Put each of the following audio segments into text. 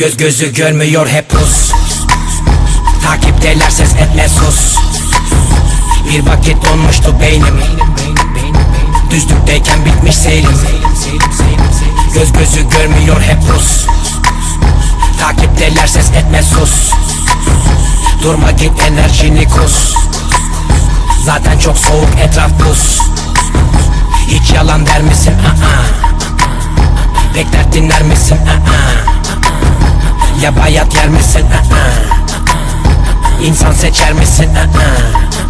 Göz gözü görmüyor hep pus Takipteler ses etme sus Bir vakit donmuştu beynim. Düzlükteyken bitmiş seyrim. Göz gözü görmüyor hep pus Takipteler ses etme sus Durma git enerjini kus Zaten çok soğuk etraf buz Hiç yalan der misin? Aa. Pek dert dinler misin? Aa. Ya bayat yer misin? Aa. İnsan seçer misin? Aa.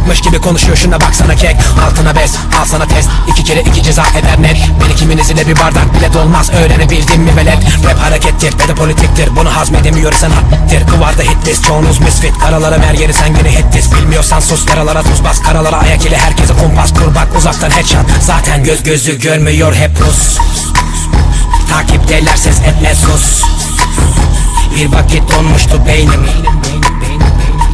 anlayacakmış gibi konuşuyor. Şuna baksana kek Altına bez al sana test. İki kere iki ceza eder net. Beni kiminizle bir bardak bile dolmaz. Öğrenebildin mi velet? Rap harekettir ve de politiktir. Bunu hazmedemiyorsan hattir Kıvarda hitlist çoğunuz misfit. Karalara mer yeri sen gene hitlis Bilmiyorsan sus yaralara tuz bas. Karalara ayak ile herkese kumpas. Kur bak uzaktan headshot. Zaten göz gözü görmüyor hep Rus. Takipteler ses etme sus Bir vakit donmuştu beynim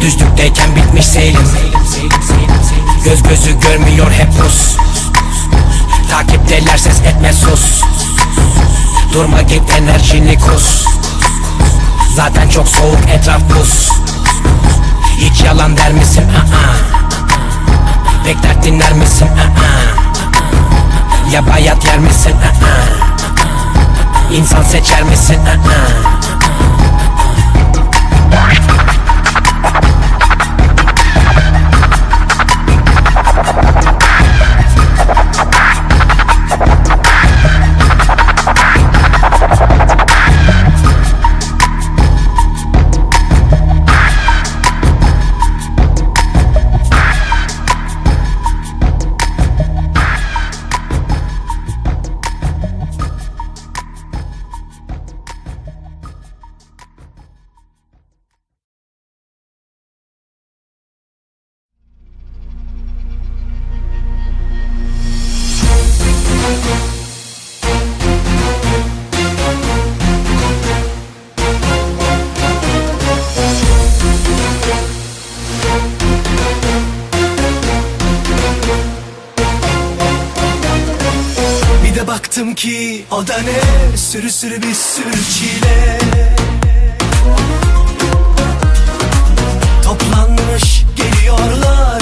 Düzlükteyken bitmiş seyrim Göz gözü görmüyor hep Rus Takipteler ses etme sus Durma git enerjini kus Zaten çok soğuk etraf buz Hiç yalan der misin? Aa. Pek dert dinler misin? Aa. Ya bayat yer misin? Aa. İnsan seçer misin? Aa. Baktım ki o da ne? Sürü sürü bir sürü çile. Toplanmış geliyorlar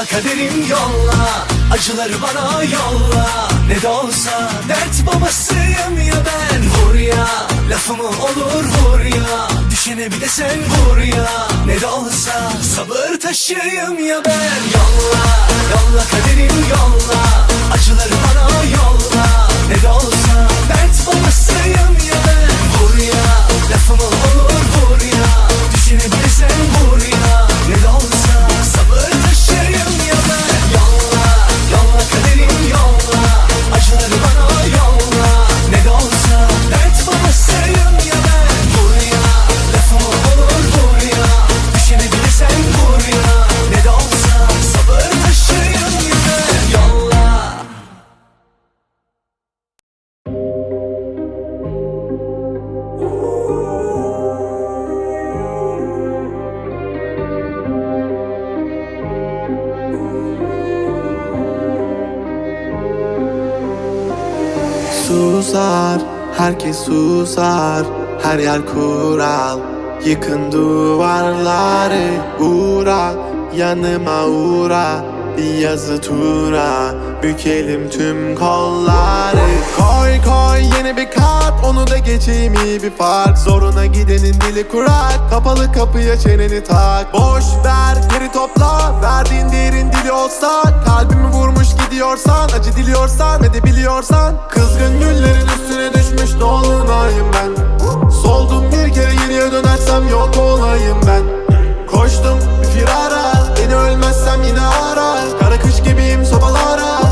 yolla kaderim yolla. Acıları bana yolla. Ne de olsa dert babasıyım ya ben. Vur ya, lafımı olur vur ya. Düşene bir de sen vur ya. Ne de olsa sabır taşıyım ya ben. Yolla, yolla kaderim yolla. Acıları bana yolla. Ne de olsa dert babasıyım ya ben. Vur ya, lafımı olur vur ya. Düşene bir de sen vur ya. Ne de olsa kaderim yolla Acıları bana yolla herkes susar Her yer kural. Yıkın duvarları Uğra, yanıma uğra yazı tura Bükelim tüm kolları. Koy koy yeni bir kart Onu da geçeyim iyi bir fark. Zoruna gidenin dili kurak Kapalı kapıya çeneni tak. Boş ver geri topla Verdiğin değerin dili olsa Kalbimi vurmuş gidiyorsan Acı diliyorsan ne de biliyorsan. Kızgın güllerin üstüne düşmüş dolunayım ben? Soldum bir kere geriye dönersem yok olayım ben. Koştum firara Beni ölmezsem yine ara Kara kış gibiyim sobalara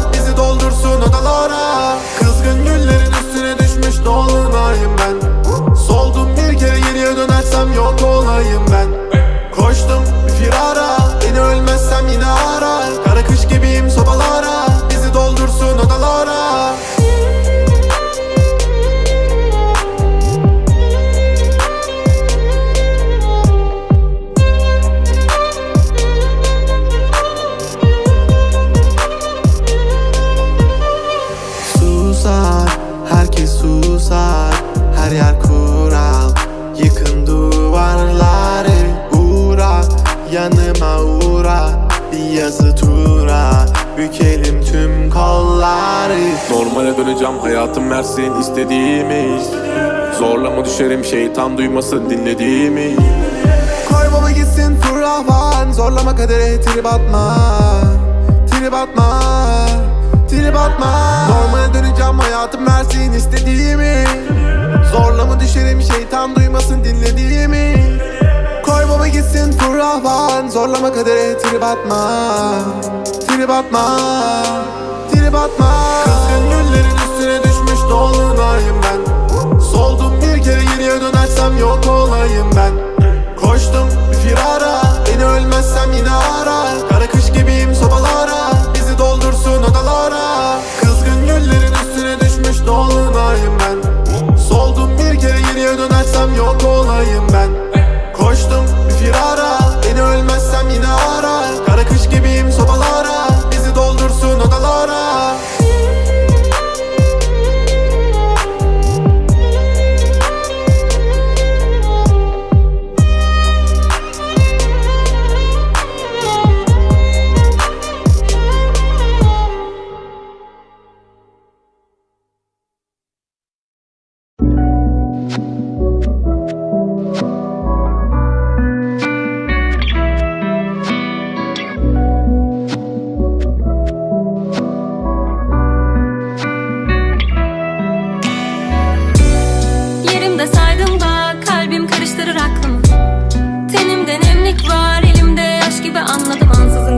Döneceğim hayatım versin istediğimi. Zorlama düşerim şeytan duymasın dinlediğimi. Baba gitsin fırlavan Zorlama kadere trip atma. Trip atma. Trip atma. Normale döneceğim hayatım versin istediğimi. Zorlama düşerim şeytan duymasın dinlediğimi. Baba gitsin fırlavan Zorlama kadere trip atma. Trip atma. Trip atma ben Soldum bir kere geriye dönersem yok olayım ben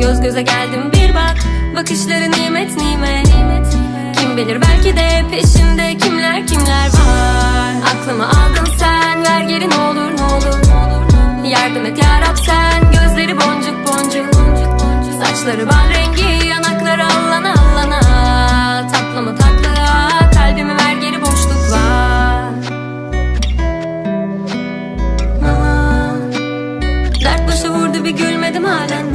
göz göze geldim. Bir bak Bakışları nimet nimet. Kim bilir belki de peşinde kimler kimler var. Aklımı aldın sen ver geri ne olur ne olur Yardım et yarab sen gözleri boncuk boncuk. Saçları bal rengi yanakları allana allana. Tatlı mı tatlı kalbimi ver geri boşluk var Aa, Dert başı vurdu bir gülmedim halen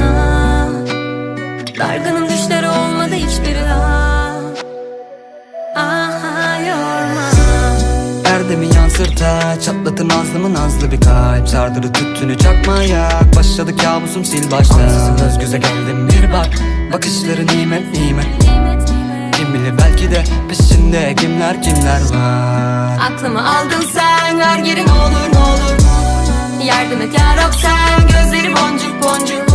Erdemi yansırta Çatlatın nazlımı nazlı bir kalp. Sardırı tüttünü çakmaya Başladı kabusum sil başta. Ansızın göz göze geldim bir bak Bakışları nimet nimet Kim bilir belki de peşinde kimler kimler var? Aklımı aldın sen ver geri ne olur ne olur? Yardım et yarab sen gözleri boncuk boncuk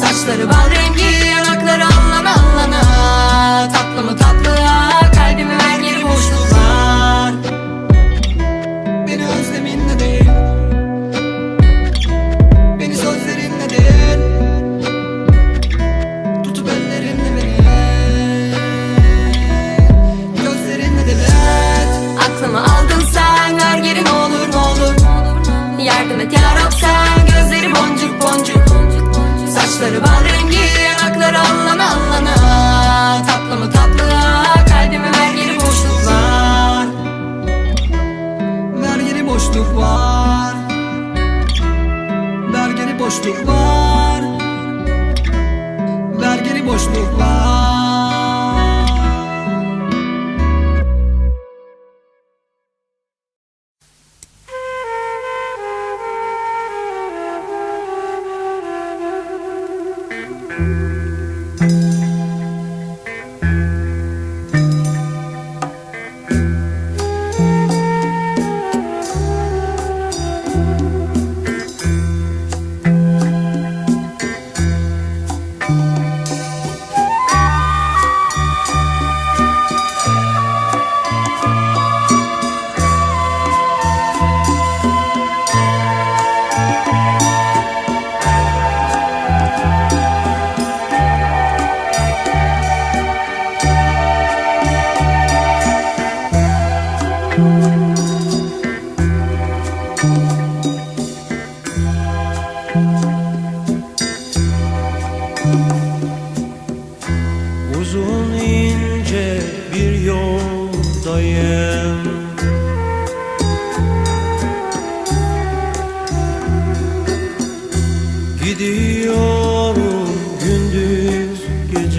Saçları bal rengi yanakları allana allana. Tatlı mı tatlı kalbimi ver geri boşluk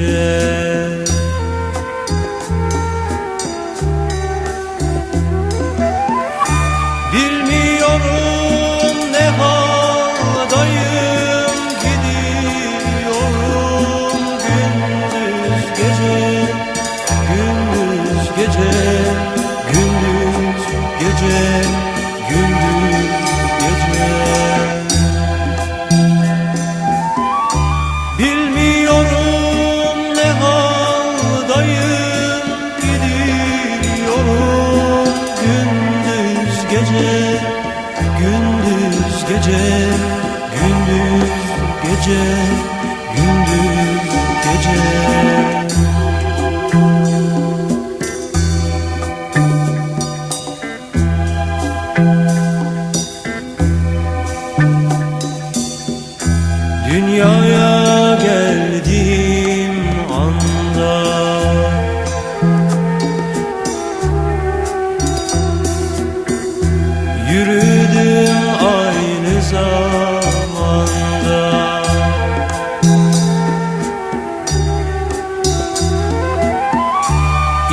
gece gece gündüz gece.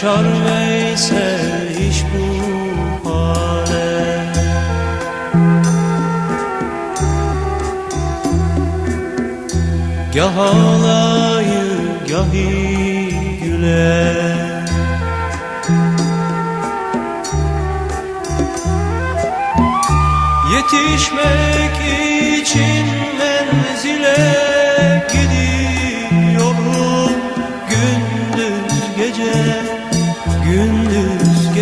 Şaşar Veysel iş bu hale. Gah ağlayır gahi güler Yetişmek için menzile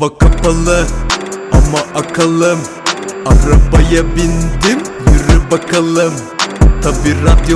Hava kapalı ama akıllım Arabaya bindim yürü bakalım. Tabi radyo